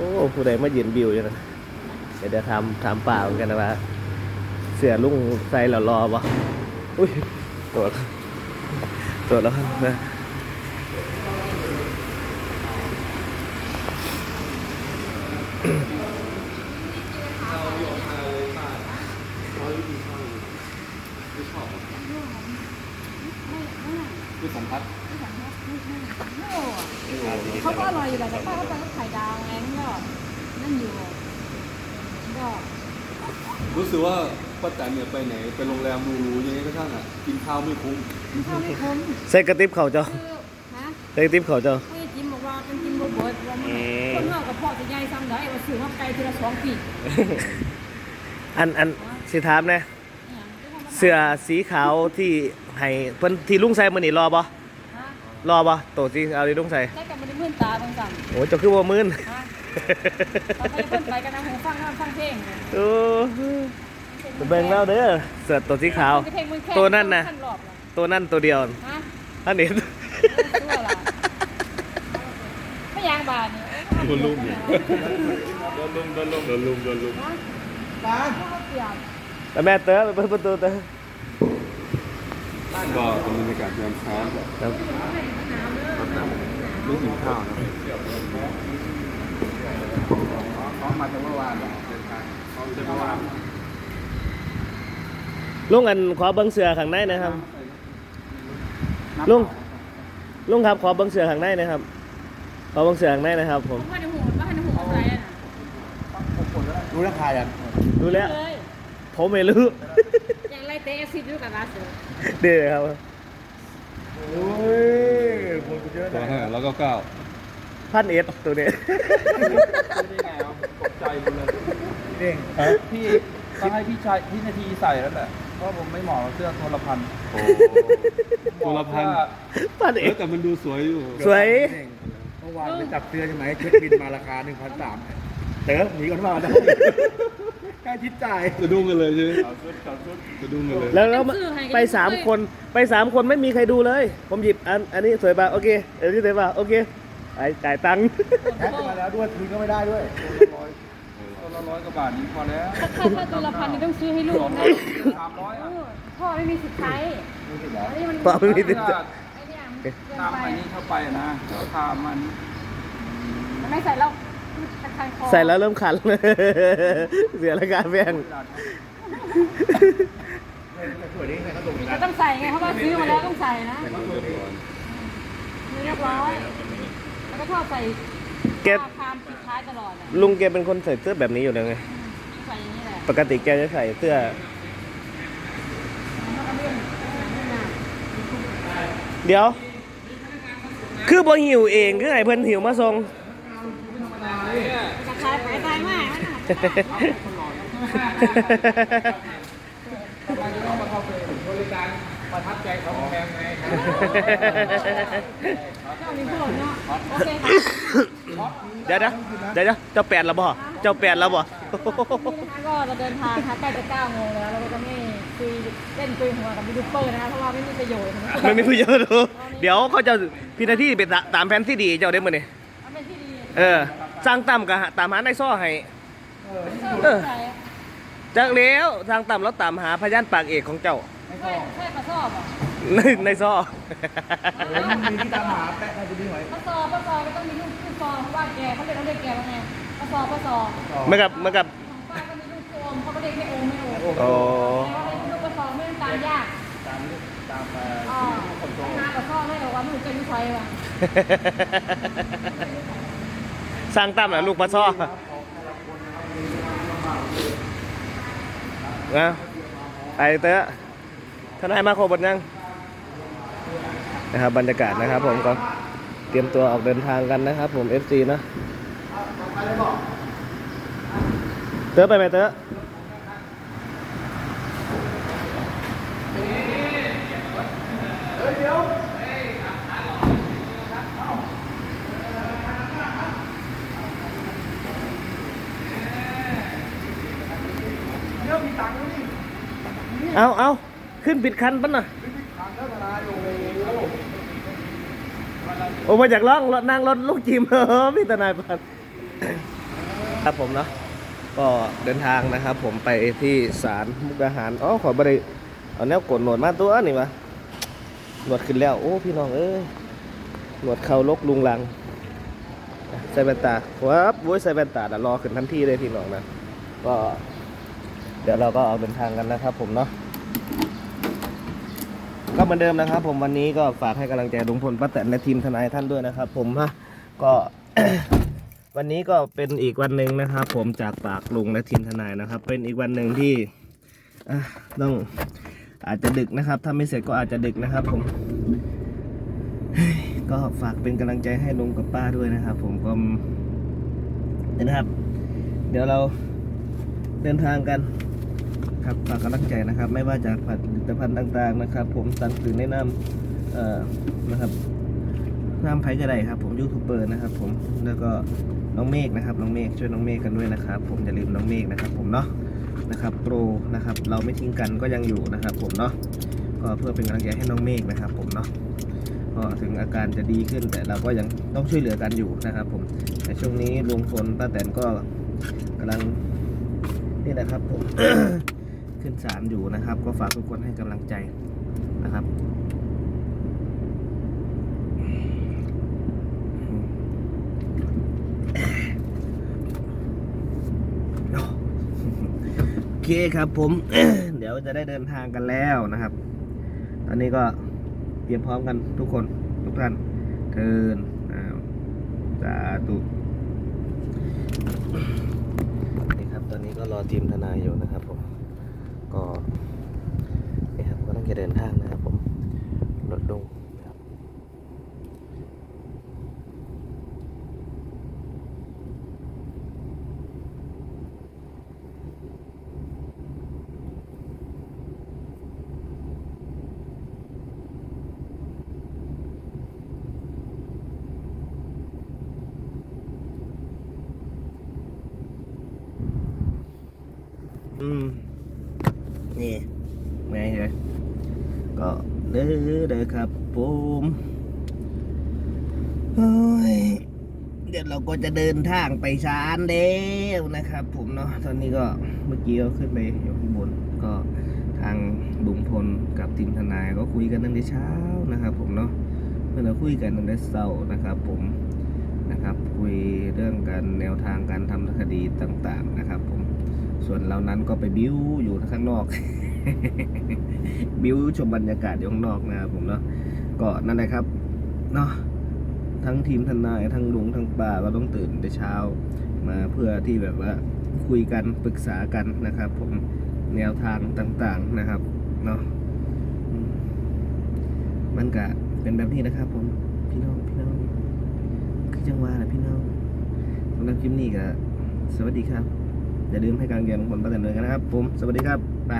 อ้ผู้ใดมายืนบิวอยู่นะเดี๋ยวเดี๋ยวถามถามป่าเหมือนกันนะว่าเสือลุงใส่แล้วรอปะอุ้ยตัวจตัวจแล้วนะคือสัมผัสเขาก็อร่อยอยู่แหละแต่ป้าก็ไปก็ไข่ดาไงมันก็นั่นอยู่ก็ รู้สึกว่าป้าแตนเนี่ยไปไหนไปโรงแรมหรูๆยังไงก็ช่างอะกินข้าวไม่คุ้มข้าวไม่คุ้มใส่กระติบเข่าเจ้าคือนะใส่กระติบเข่าเจ้าพี่จิมบอกว่าเป็นกินโบเบิร์ดว่ามันอืมคนเมื่อกับพ่อจะใหญ่ซ้ำได้ว่าซื้อมาไกลทีละสองปีอันอันสิถามนะเสื้อสีขาวที่ให้เพิ่นที่ลุงใส่มื้อนี้รอบ่ฮะรอบ่ตัวสีขาวที่ลุงใส่ได้กันไม่ได้มื่นตาบางสั่งโอ้เจ้าคือบ่มื่นฮะ ตอนไปเพิ่นไปกันนะหูฟังน้ำฟังเพลงโอ้เบิ่งแล้วเด้อเสื้อตัวสีขาว เพลงมันแค่ตัวนั่นน่ะขั้รอบน่ะตัวนั่นตัวเดียวฮะอันนี้ ตัวละไม่ยางบานเนี่ยโดนลุมเนี่ยโดนลุมโดนลุมโดนลุมโดนลุมบ้านเขาเปลี่ยนแล้วแม่เต๋อไปเปิดประตูเต๋อก็เป็นบรรยากาศยามเช้าครับไม่หิวข้าวนะ เขามาจากเมื่อวานเดินทางเขาจะเมื่อวานลุงอันขอเบิ่งเสื้อข้างในหนะครับลุงลุงครับขอเบิ่งเสื้อข้างในหนะครับ ขอเบิ่งเสื้อข้างในนะครับ ผมบ้านในหูบ้านในหูอะไรอะรู้ราคายังดูแล้วเลยผมไม่รู้อย่างไรเตะซิดอยู่กับลาเสือเด้อครับโอ้ยคนกูเยอะตัวนะห้าแล้วก็เก้า พันเอ็ดตัวนี้ได้ไงครับตกใจหมดเลยเด้งพี่ต้องให้พี่ชายพี่นาทีใส่แล้วแหละเพราะผมไม่เหมาะกับเสื้อโทรพันธ์ตัวละพันพันเอเอ็อดแต่มันดูสวยอยู่ สวยเด้งเมื่อวานไปจับเสื้อใช่ไหมเช็คบินมาราคา1,300เต๋อหนีก่อนมาได้แค่คิดจ่ายจะดุ้งกันเลยใช่ไหมจะดุ้งกันเลย แล้วแล้วไปสามคนไปสามคนไม่มีใครดูเลย ผมหยิบอันอันนี้สวยป่ะโอเคอันนี้สวยป่ะโอเค ไปจ่ายตังค์แพ็คมาแล้วด้วยคืนก็ไม่ได้ด้วยตัวละร้อยกว่าบาทนี้พอแล้วถ้าถ้าตัวละพันนี่ต้องซื้อให้ลูกนะสามร้อยเออะอพ่อไม่มีสิทธิ์ใช้อันนี้มันต่อไม่มีติดถ้าไอ้เนี่ยมันเกินตามไปไปนี่เข้าไปนะราคามันมันไม่ใส่แล้วตะคันคอใส่แล้วเริ่มขันเสียราคาแพงสวยดีไงก็ตรงนี้ก็ต้องใส่ไงเพราะว่าซื้อมาแล้วต้องใส่นะเรียบร้อยแล้ว ก็ชอบใส่แกผ้าคามปิดท้ายตลอดอะลุงแกเป็นคนใส่เสื้อแบบนี้อยู่แล้วไง ใส่อย่างนี้แหละปกติแกจะใส่เสื้อแล้วก็เรื่องนี่นะเดี๋ยว คือบ่หิวเองคือไห้เพิ่นหิวมาส่ง จะขายไปตายมากมันน่ะทำไมจะต้องมาเข้าไปบริการ ประทับใจเขาแพงไงเจ้ามีพวกเนาะโอเคค่ะเดี๋ยวนะเดี๋ยวนะเจ้าแปดแล้วบ่เจ้าแปดแล้วบ่นี่นะคะก็เราเดินทางค่ะใกล้จะ9โมงแล้วเราก็จะไม่คุยเล่นคุยหัวกับยูทูบเบอร์นะคะเพราะว่าไม่มีประโยชน์นะไม่มีผู้เยอะดูเดี๋ยวเขาจะพี่นาที่ไปตาตามแผนที่ดีเจ้าได้มื้อนี้มันเป็นที่ดีเออสร้างต่ำก็หาตามหาในซ้อให้เออใช่จากแล้วทางต่ำแล้วตามหาพยานปากเอกของเจ้า ใช่ใช่ปลาซอบอะในในซ้อมันมีที่ตามหาแปะใครจะดีไหมปลาซอปลาซอก็ต้องมีลูกชื่อซอเพราะว่าแกเขาเรียกเขาเรียกแกว่าไงปลาซอปลาซอเหมือนกับเหมือนกับป้าก็มีลูกชื่อโอมเขาก็เรียกไม่โอมไม่โอมโอ้แต่ว่าเป็นลูกปลาซอไม่ต้องตามยากตามตามอ๋อต้องหาปลาซอไม่บอกว่าไม่รู้จะยุ่งใครว่ะสร้างต่ำนะลูกปลาซ้อนะไปเตอะ ทนายมาโครบทยังนะครับบรรยากาศนะครับ ผมก็เตรียมตัวออกเดินทางกันนะครับ ผม FC นะเตอไปไหมเตอเอาเอา ขึ้นปิดคันปะน่ะโอ้มาจากล่องรถนั่งรถลูกจิมเออพี่ตนายปันครับผมเนาะก็เดินทางนะครับ ผมไปที่ศาลมุกดาหารอ๋อขอบริเอาแนวกดหนวดมาตัวนี่วะหนวดขึ้นแล้ว โอ้พี่น้องเอ้ยหนวดเขาลกลุงลังใส่แว่นตาวับโว้ยใส่แว่นตาแล้วรอขึ้นทันทีเลยพี่น้องนะก็ เดี๋ยวเราก็ออกเดินทางกันนะครับ ผมเนาะ ก็เหมือนเดิมนะครับ ผมวันนี้ก็ฝากให้กำลังใจลุงพลป้าแตนและทีมทนายท่านด้วยนะครับ ผมฮะก็ วันนี้ก็เป็นอีกวันหนึ่งนะครับ ผมจากปากลุงและทีมทนายนะครับ เป็นอีกวันหนึ่งที่อะต้องอาจจะดึกนะครับ ถ้าไม่เสร็จก็อาจจะดึกนะครับ ผม ก็ฝากเป็นกำลังใจให้ลุงกับป้าด้วยนะครับ ผมก็เดี๋ยวนะครับ เดี๋ยวเราเดินทางกัน ครับฝากกำลังใจนะครับ ไม่ว่าจากผลิตภัณฑ์ต่างๆนะครับ ผมสั่งซื้อแนะนำเอ่อนะครับน้ำไผ่กระไดครับ ผมยูทูบเบอร์นะครับ ผมแล้วก็น้องเมฆนะครับน้องเมฆช่วยน้องเมฆกันด้วยนะครับ ผมอย่าลืมน้องเมฆนะครับ ผมเนาะนะครับโปรนะครับ เราไม่ทิ้งกันก็ยังอยู่นะครับ ผมเนาะก็เพื่อเป็นกำลังใจให้น้องเมฆนะครับ ผมเนาะก็ถึงอาการจะดีขึ้นแต่เราก็ยังต้องช่วยเหลือกันอยู่นะครับ ผมแต่ช่วงนี้ลุงพลป้าแตนก็กำลังนี่นะครับผม ขึ้นศาลอยู่นะครับ ก็ฝากทุกคนให้กำลังใจนะครับโอเคครับผม เดี๋ยวจะได้เดินทางกันแล้วนะครับ ตอนนี้ก็เตรียมพร้อมกันทุกคนทุกท่านเทินสาธุนี่ครับ ตอนนี้ก็รอทีมทนายอยู่นะครับผม ก็นี่ครับก็ต้องจะเดินทางนะครับผมรถลงอืม นี่ไงเลยก็เด้อเด้อครับผมเดี๋ยวเราก็จะเดินทางไปศาลแล้วนะครับ ผมเนาะตอนนี้ก็เมื่อกี้เราขึ้นไปอยู่ข้างบนก็ทางลุงพลกับทีมทนายก็คุยกันตั้งแต่เช้านะครับ ผมเนาะเมื่อเราคุยกันตั้งแต่เช้านะครับ ผมนะครับ คุยเรื่องการแนวทางการทำคดีต่าง ๆ นะครับ ผม ส่วนเรานั้นก็ไปบิ้วอยู่ข้างนอก บิ้วชมบรรยากาศอยู่ข้างนอกนะครับผมเนาะก็นั่นแหละครับเนาะทั้งทีมทนายทั้งลุงทั้งป้าก็ต้องตื่นแต่เช้า มาเพื่อที่แบบว่าคุยกันปรึกษากันนะครับ ผมแนวทางต่างๆนะครับเนาะมมันก็เป็นแบบนี้นะครับ ผมพี่น้องพี่น้องคือจังหวะนะพี่น้องสำหรับคลิปนี้ก็สวัสดีครับ อย่าลืมให้การเรียนของคนประเด็นเลยกันนะครับ ผม สวัสดีครับ ไป